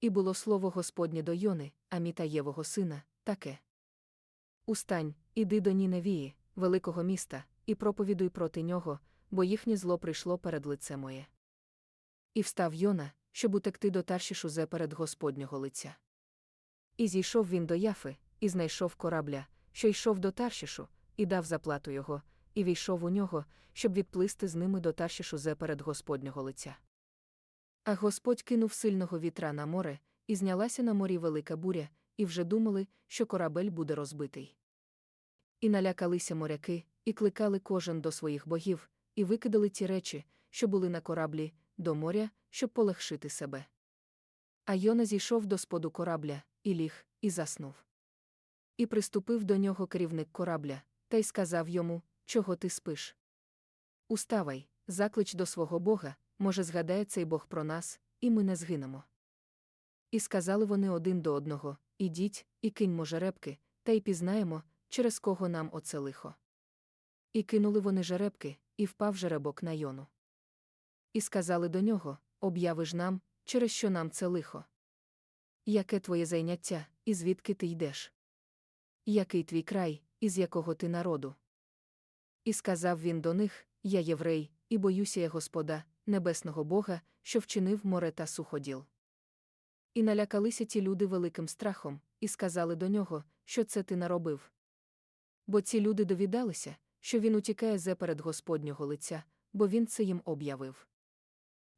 І було слово Господнє до Йони, Амітаєвого сина, таке. Устань, іди до Ніневії, великого міста, і проповідуй проти нього, бо їхнє зло прийшло перед лице моє. І встав Йона, щоб утекти до Таршішу зе перед Господнього лиця. І зійшов він до Яфи, і знайшов корабля, що йшов до Таршішу, і дав заплату його, і війшов у нього, щоб відплисти з ними до Таршішу зе перед Господнього лиця. А Господь кинув сильного вітра на море, і знялася на морі велика буря, і вже думали, що корабель буде розбитий. І налякалися моряки, і кликали кожен до своїх богів, і викидали ті речі, що були на кораблі, до моря, щоб полегшити себе. А Йона зійшов до споду корабля, і ліг, і заснув. І приступив до нього керівник корабля, та й сказав йому, чого ти спиш. Уставай, заклич до свого Бога, може, згадає цей Бог про нас, і ми не згинемо. І сказали вони один до одного Ідіть, і киньмо жеребки, та й пізнаємо, через кого нам оце лихо. І кинули вони жеребки, і впав жеребок на йону. І сказали до нього Об'яви ж нам, через що нам це лихо. Яке твоє зайняття, і звідки ти йдеш? Який твій край, із якого ти народу? І сказав він до них Я єврей, і боюся я Господа, небесного Бога, що вчинив море та суходіл. І налякалися ті люди великим страхом, і сказали до нього, що це ти наробив. Бо ці люди довідалися, що він утікає зе перед Господнього лиця, бо він це їм об'явив.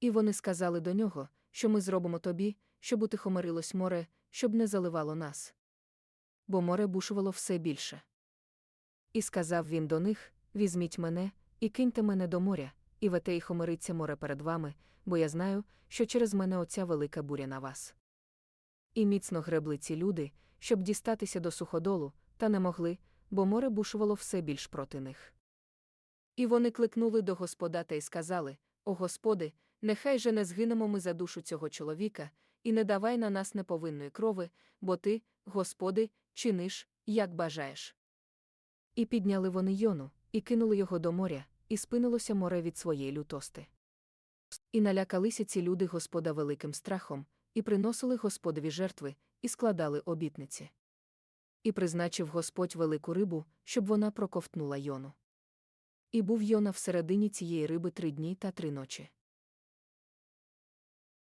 І вони сказали до нього, що ми зробимо тобі, щоб утихомирилось море, щоб не заливало нас. Бо море бушувало все більше. І сказав він до них Візьміть мене, і киньте мене до моря, і вете й хомириться море перед вами, бо я знаю, що через мене оця велика буря на вас. І міцно гребли ці люди, щоб дістатися до суходолу, та не могли, бо море бушувало все більш проти них. І вони кликнули до Господа та й сказали О Господи, нехай же не згинемо ми за душу цього чоловіка, і не давай на нас неповинної крови, бо ти, Господи, чиниш, як бажаєш. І підняли вони йону, і кинули його до моря, і спинилося море від своєї лютости. І налякалися ці люди Господа великим страхом, і приносили Господові жертви, і складали обітниці. І призначив Господь велику рибу, щоб вона проковтнула йону. І був йона всередині цієї риби три дні та три ночі.